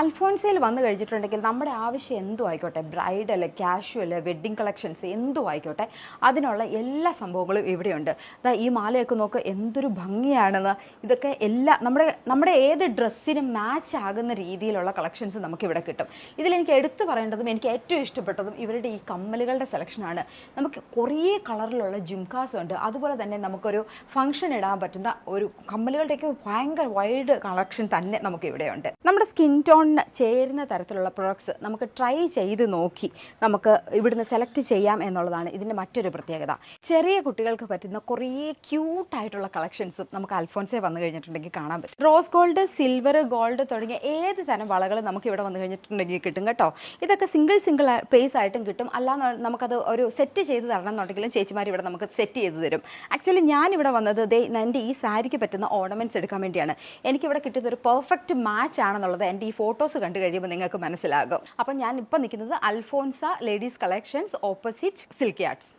അൽഫോൺസയിൽ വന്നു കഴിഞ്ഞിട്ടുണ്ടെങ്കിൽ നമ്മുടെ ആവശ്യം എന്തു ആയിക്കോട്ടെ. ബ്രൈഡൽ കാഷ്വൽ വെഡ്ഡിങ് കളക്ഷൻസ് എന്തും ആയിക്കോട്ടെ. അതിനുള്ള എല്ലാ സംഭവങ്ങളും ഇവിടെയുണ്ട്. അതാ ഈ മാലയൊക്കെ നോക്ക് എന്തൊരു ഭംഗിയാണെന്ന്. ഇതൊക്കെ എല്ലാ നമ്മുടെ നമ്മുടെ ഏത് ഡ്രസ്സിനും മാച്ച് ആകുന്ന രീതിയിലുള്ള കളക്ഷൻസ് നമുക്ക് ഇവിടെ കിട്ടും. ഇതിലെനിക്ക് എടുത്തു പറയേണ്ടതും എനിക്ക് ഏറ്റവും ഇഷ്ടപ്പെട്ടതും ഇവരുടെ ഈ കമ്മലുകളുടെ സെലക്ഷനാണ് നമുക്ക് കുറേ കളറിലുള്ള ജിംകാസ് ഉണ്ട്. അതുപോലെ തന്നെ നമുക്കൊരു ഫംഗ്ഷൻ ഇടാൻ പറ്റുന്ന ഒരു കമ്മലുകളുടെയൊക്കെ ഭയങ്കര വൈഡ് കളക്ഷൻ തന്നെ നമുക്ക് ഇവിടെയുണ്ട് നമ്മുടെ സ്കിൻ ടോണിന് ചേരുന്ന തരത്തിലുള്ള പ്രൊഡക്ട്സ് നമുക്ക് ട്രൈ ചെയ്ത് നോക്കി നമുക്ക് ഇവിടുന്ന് സെലക്ട് ചെയ്യാം എന്നുള്ളതാണ് ഇതിന്റെ മറ്റൊരു പ്രത്യേകത. ചെറിയ കുട്ടികൾക്ക് പറ്റുന്ന കുറേ ക്യൂട്ടായിട്ടുള്ള കളക്ഷൻസും നമുക്ക് അൽഫോൺസേ വന്നു കഴിഞ്ഞിട്ടുണ്ടെങ്കിൽ കാണാൻ പറ്റും. റോസ് ഗോൾഡ് സിൽവർ ഗോൾഡ് തുടങ്ങിയ ഏത് തരം വളകൾ നമുക്ക് ഇവിടെ വന്നു കഴിഞ്ഞിട്ടുണ്ടെങ്കിൽ കിട്ടും കേട്ടോ. ഇതൊക്കെ സിംഗിൾ സിംഗിൾ പേസ് ആയിട്ടും കിട്ടും. അല്ലാന്ന് നമുക്കത് ഒരു സെറ്റ് ചെയ്ത് തരണം എന്നുണ്ടെങ്കിലും ചേച്ചിമാർ ഇവിടെ നമുക്ക് സെറ്റ് ചെയ്ത് തരും. ആക്ച്വലി ഞാൻ ഇവിടെ വന്നത് ദേ എന്റെ ഈ സാരിക്ക് പറ്റുന്ന ഓർണമെന്റ്സ് എടുക്കാൻ വേണ്ടിയാണ്. എനിക്കിവിടെ കിട്ടിയത് ഒരു പെർഫെക്റ്റ് മാച്ച് ആണെന്നുള്ളത് എന്റെ ഈ ഫോട്ടോസ് കണ്ടു കഴിയുമ്പോൾ നിങ്ങൾക്ക് മനസ്സിലാകും. അപ്പം ഞാൻ ഇപ്പം നിൽക്കുന്നത് Alphonsa ladies collections opposite silky arts.